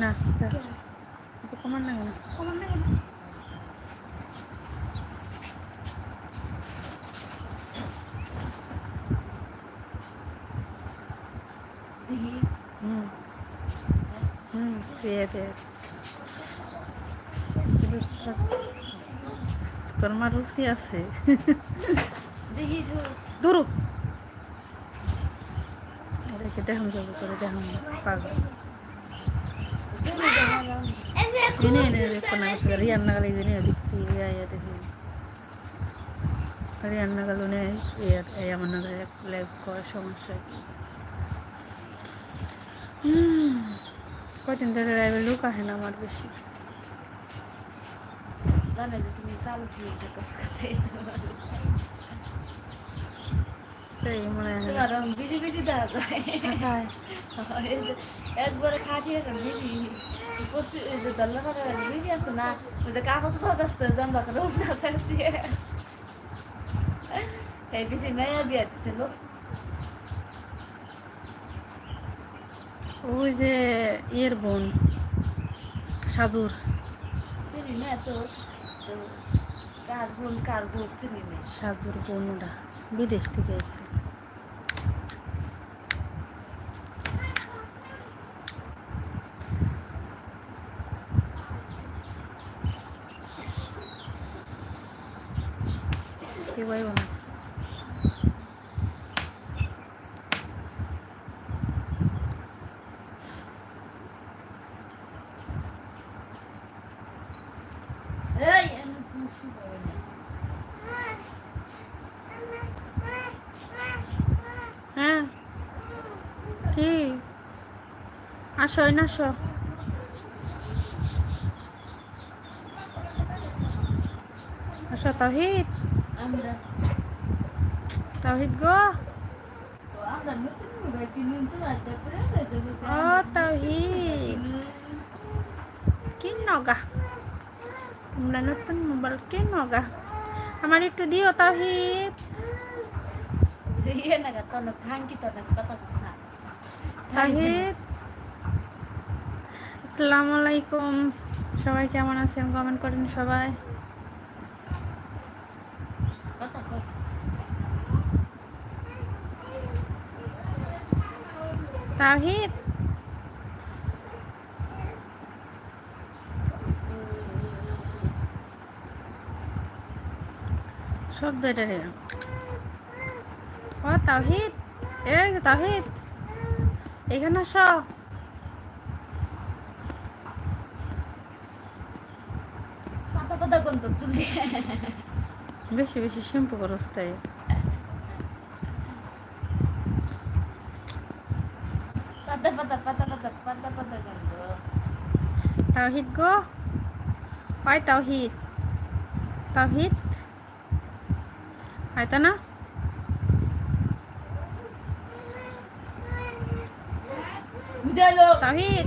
না যা কমান না কেন কমান না কেন হুম। হুম তোর- মা রুচি আছে। দেখি দেখাম যাব তোরে দেখাম পাগল। এনে এনে দেখো না রিয়ান নাগাল এই জন্য দেখি দেখি রিয়ান নাগাল উনি ইয়া এই আমার নাগাল লাইভ করার সমস্যা কি কদিন ধরে লাইভে লুক আসে না আমার বেশি জানে যে তুমি কালো ফিরে খাতাস মনে রং বেশি বেশি যায় যে একবারে দল্লা করে আছে না? ওই যে কাগজ জানবা করে এই বেশি মেয়া বিয়া দিছিল। ওই যে ইয়ের বোন সাজুর। চিনি না তো তো কার বোন কার বোন চিনি না। সাজুর বোন বিদেশ থেকে এসে কে ভাই বোন আছে এই আমি খুশি হবে না হ্যাঁ কি আসো না আসো আসো তাহিদ তাহিদ গো? ও তাহিদ কি নগা? তোমরা নতুন মোবাইল, কি নগা? আমার একটু দিও কথা তাহিদ আসসালামু আলাইকুম। সবাই কেমন আছেন? কমেন্ট করেন সবাই কথা কয় তাহিদ শব্দ এটা রে ও তাহিদ এ তাহিদ এখানে আস বেশি বেশি শ্যাম্পু করস তাই। তাওহিদ গো ওই তাওহিদ তাওহিদ হয়তো না বুঝালো তাওহিদ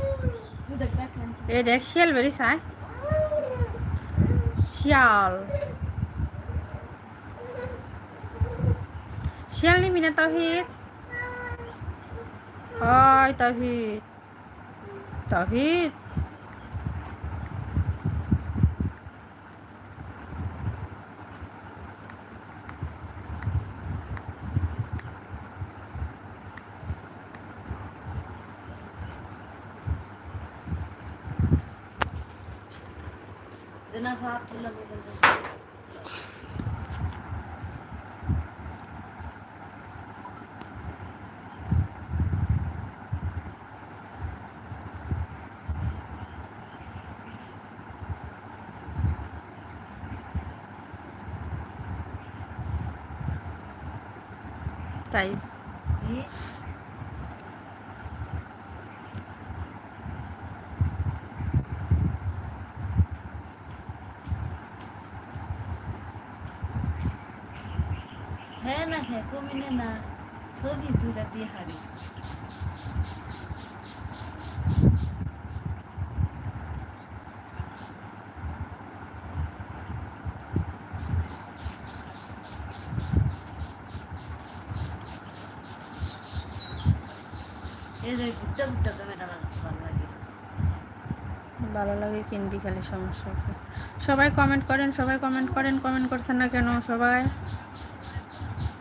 বুঝা কাটেন এ দেখ শিয়াল বেরিস আয় শিয়াল শিয়াল নিবি না তাহিদ হয় তাহিদ তাহিদ দেনা ভাত লাগে তাই হ্যাঁ হ্যাঁ না ছবি তুলে দিয়ে হারি ভালো লাগে কিনবি খালি সমস্যা সবাই কমেন্ট করেন সবাই কমেন্ট করেন কমেন্ট করছেন না কেন সবাই দিনা ভাত আনতে মুদা হুম,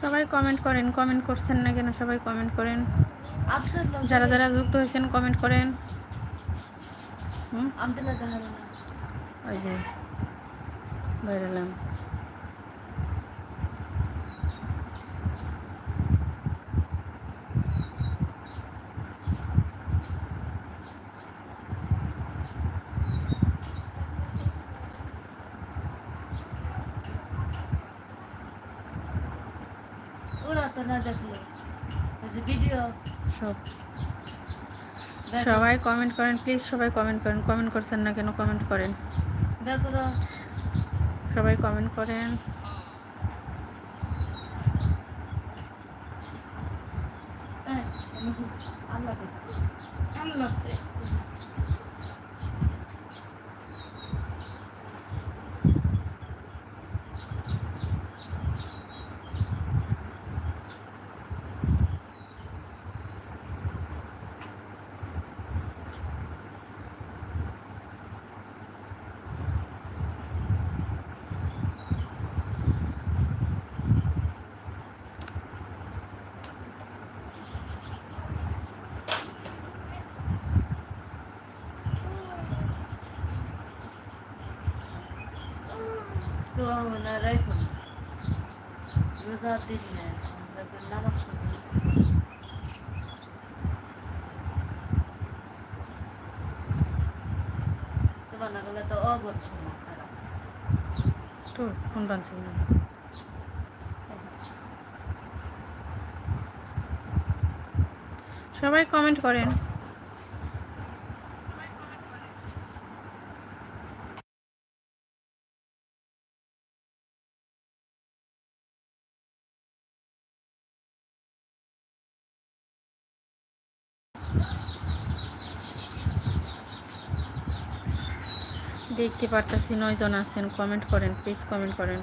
সবাই কমেন্ট করেন কমেন্ট করছেন না কেন? সবাই কমেন্ট করেন। যারা যারা যুক্ত হয়েছেন কমেন্ট করেন। ওই যে ওরা তো না দেখল? ভিডিও সব। সবাই কমেন্ট করেন প্লিজ সবাই কমেন্ট করেন। কমেন্ট করছেন না কেন কমেন্ট করেন। দেখো সবাই কমেন্ট করেন। আল্লাহ আল্লাহ তো না রাইফো তো অবদ্ধ না তারা তোর ফোন বানছিল না সবাই কমেন্ট করেন। দেখতে পারতেছি নয়জন আছেন কমেন্ট করেন প্লিজ কমেন্ট করেন।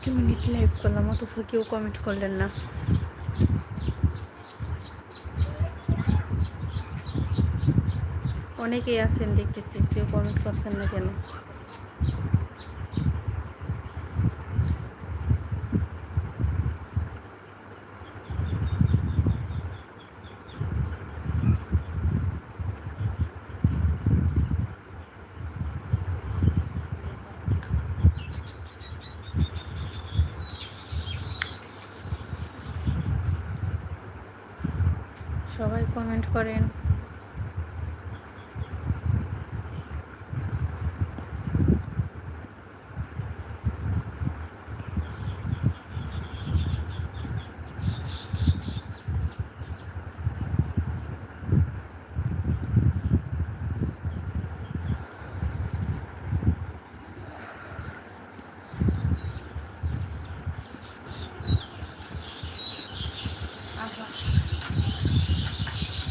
আট মিনিট লাইভ করলাম, অথচ কেউ কমেন্ট করলেন না। অনেকেই আছেন দেখতেছি, কেউ কমেন্ট করছেন না কেন সবাই কমেন্ট করেন।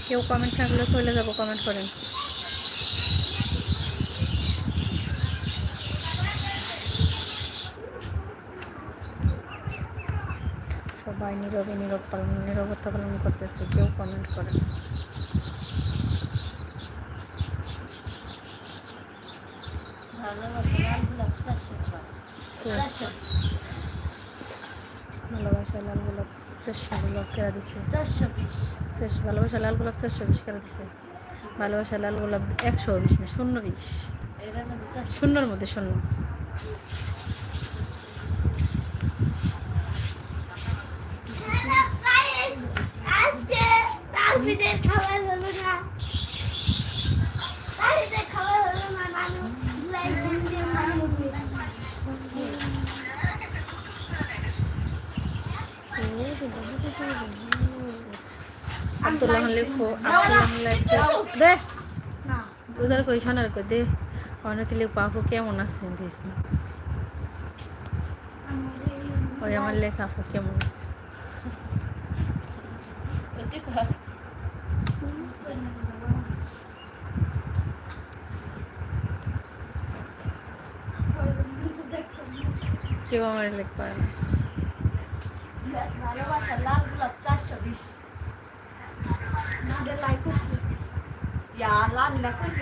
কেউ কমেন্ট থাকলে চলে যাব কমেন্ট করেন সবাই নীরবে নীরব পালন নীরবতা পালন করতেছে কেউ কমেন্ট করেন ভালোবাসা লাল গোলাপ চারশো গোলাপ কেরা দিছে চারশো শেষ ভালোবাসা লাল গোলাপ চারশো বিশ কেরা দিছে। ভালোবাসা লাল গোলাপ একশো বিশ না শূন্য বিশ। শূন্যর মধ্যে শূন্য। খাবার হলো না। আব্দুল্লাহ লিখো আব্দুল্লাহ ওদের কই দে। অনেক লিখো আপু কেমন আছেন দিস আছে। কেউ আমার লেখ পারে না। ভালোবাসা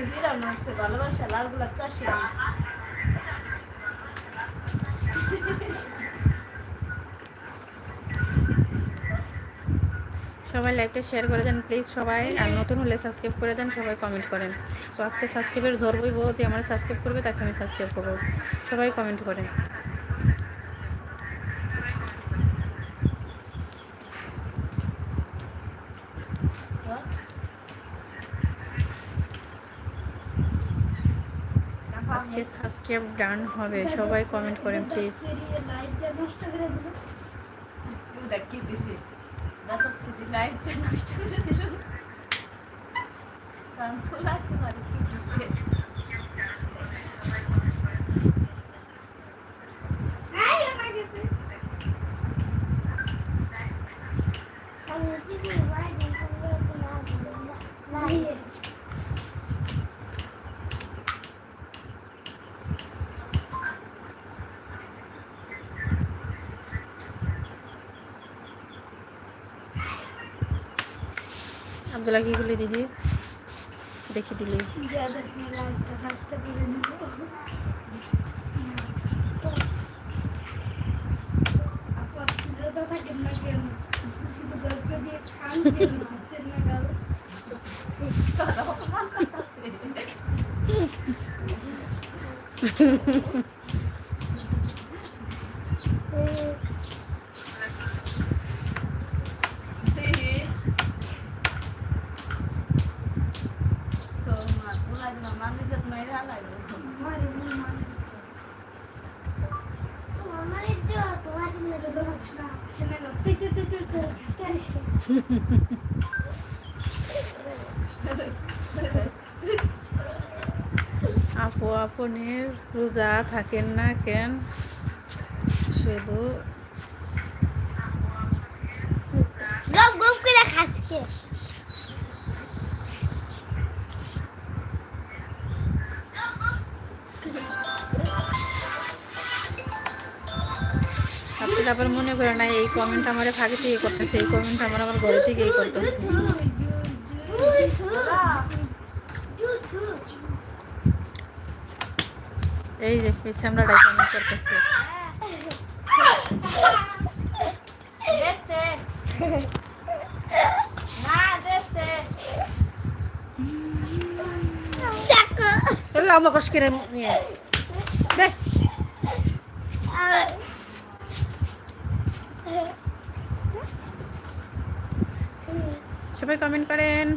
জিরা সবাই লাইকটা শেয়ার করে দেন প্লিজ সবাই। আর নতুন হলে সাবস্ক্রাইব করে দেন, সবাই কমেন্ট করেন। তো আজকে সাবস্ক্রাইবের ঝড় বইব যে আমার সাবস্ক্রাইব করবে, তাকে আমি সাবস্ক্রাইব করব। সবাই কমেন্ট করেন। আজকে সাবস্ক্রাইব ডান হবে সবাই কমেন্ট করেন প্লিজ লাইটটা নষ্ট করে দিল দেখ কি দিছি নাটক সিটি লাইটটা নষ্ট করে দিল কান খোলা তোমার কি দিছে এই আমার কাছে আমি টিভি লাইট করতে না লাইট আবদুল্লাহ কি গুলি দেখে দিলি দিল আপা যত থাকেন না কেন শুধু গল্প দিয়ে খান কেন আসেন না গাল তোর অপমান করতাছে দিদি তোমার পোলা দিন মামি যত মেয়েরা লাগবে আমার এমনি মানে হচ্ছে আমার একটু তোমার মেরে দেওয়া না শুনে গো তুই তুই তুই তুই তুই আপু আপনির রোজা থাকেন না কেন? শুধু গপ গপ করে খাসকে আবার মনে করে না এই কমেন্ট আমার ফাঁকে থেকে করতেছে এই কমেন্ট আমার আমার ঘরে থেকেই করতেছে। এই যে এই সামলাটাই কমেন্ট করতেছে। দেখতে। না দেখতে। কষ্ট করে দেখ। সবাই কমেন্ট করেন।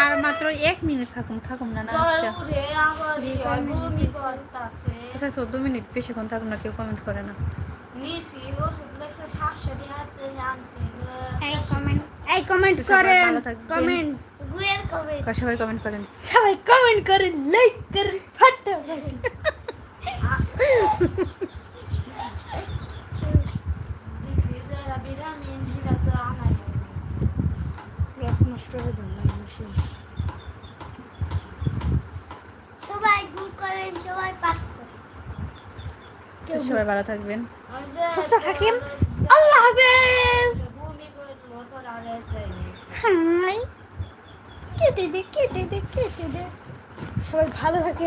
আর মাত্র এক মিনিট থাকুন থাকুন না না আচ্ছা চোদ্দ মিনিট বেশিক্ষণ থাকুন না কেউ কমেন্ট করে না। এই কমেন্ট কমেন্ট সবাই করেন। কমেন্ট সবাই কমেন্ট করেন। সবাই কমেন্ট করেন লাইক করেন ফাটাফাটি দিছি যে ভিটামিন হিরা তো আনাই রক নষ্ট হয়ে দিন সবাই গুণ করেন সবাই ভালো থাকবেন। সুস্থ থাকিম আল্লাহ হাফেজ। কেটে দে কেটে দে কেটে দে। সবাই ভালো থাকে